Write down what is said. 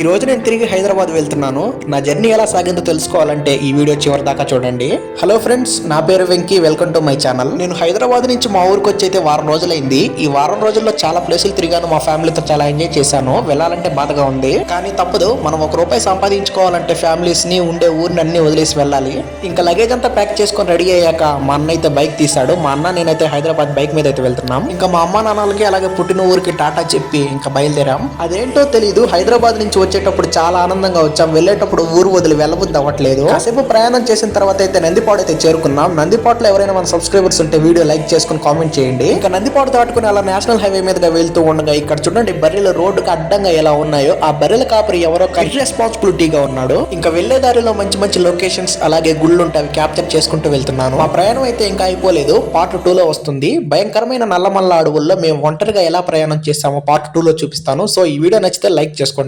ఈ రోజు నేను తిరిగి హైదరాబాద్ వెళ్తున్నాను. నా జర్నీ ఎలా సాగిందో తెలుసుకోవాలంటే ఈ వీడియో చివరి దాకా చూడండి. హలో ఫ్రెండ్స్ నా పేరు Venky. Welcome to my channel. నేను హైదరాబాద్ నుంచి మా ఊరికి వచ్చి అయితే వారం రోజులైంది. ఈ వారం రోజుల్లో చాలా ప్లేసులు తిరిగాను. మా ఫ్యామిలీతో చాలా ఎంజాయ్ చేశాను. వెళ్ళాలంటే బాధగా ఉంది. కానీ తప్పదు మనం ఒక రూపాయి సంపాదించుకోవాలంటే ఫ్యామిలీస్ని ఉండే ఊరిని అన్ని వదిలేసి వెళ్ళాలి. ఇంకా లగేజ్ అంతా ప్యాక్ చేసుకొని రెడీ అయ్యాక మా అన్న అయితే బైక్ తీశాడు. మా అన్న నేనైతే హైదరాబాద్ బైక్ మీద అయితే వెళ్తున్నాం. ఇంకా మా అమ్మ నాన్నలకి అలాగే పుట్టిన ఊరికి టాటా చెప్పి ఇంకా బయలుదేరాం. అదేంటో తెలియదు హైదరాబాద్ నుంచి వచ్చేటప్పుడు చాలా ఆనందంగా వచ్చాం. వెళ్ళేటప్పుడు ఊరు వదిలి వెళ్ళబుద్ధి అవ్వట్లేదు. కాసేపు ప్రయాణం చేసిన తర్వాత అయితే నందిపాడు అయితే చేరుకున్నాం. నందిపాట్లో ఎవరైనా మన సబ్స్క్రైబర్స్ ఉంటే వీడియో లైక్ చేసుకుని కామెంట్ చేయండి. ఇంకా నందిపాడు దాటుకుని అలా నేషనల్ హైవే మీదుగా వెళ్తూ ఉండగా ఇక్కడ చూడండి బర్రెలు రోడ్డుకి అడ్డంగా ఎలా ఉన్నాయో. ఆ బర్రెల కాపరి ఎవరో రెస్పాన్సిబిలిటీగా ఉన్నాడు. ఇంకా వెళ్ళే దారిలో మంచి మంచి లొకేషన్స్ అలాగే గుళ్ళు ఉంటాయి అవి క్యాప్చర్ చేసుకుంటూ వెళ్తున్నాను. మా ప్రయాణం అయితే ఇంకా అయిపోలేదు. పార్ట్ టూ లో వస్తుంది. భయంకరమైన నల్లమల్ల అడవుల్లో మేము ఒంటరిగా ఎలా ప్రయాణం చేస్తామో పార్ట్ టూ లో చూపిస్తాను. సో ఈ వీడియో నచ్చితే లైక్ చేసుకోండి.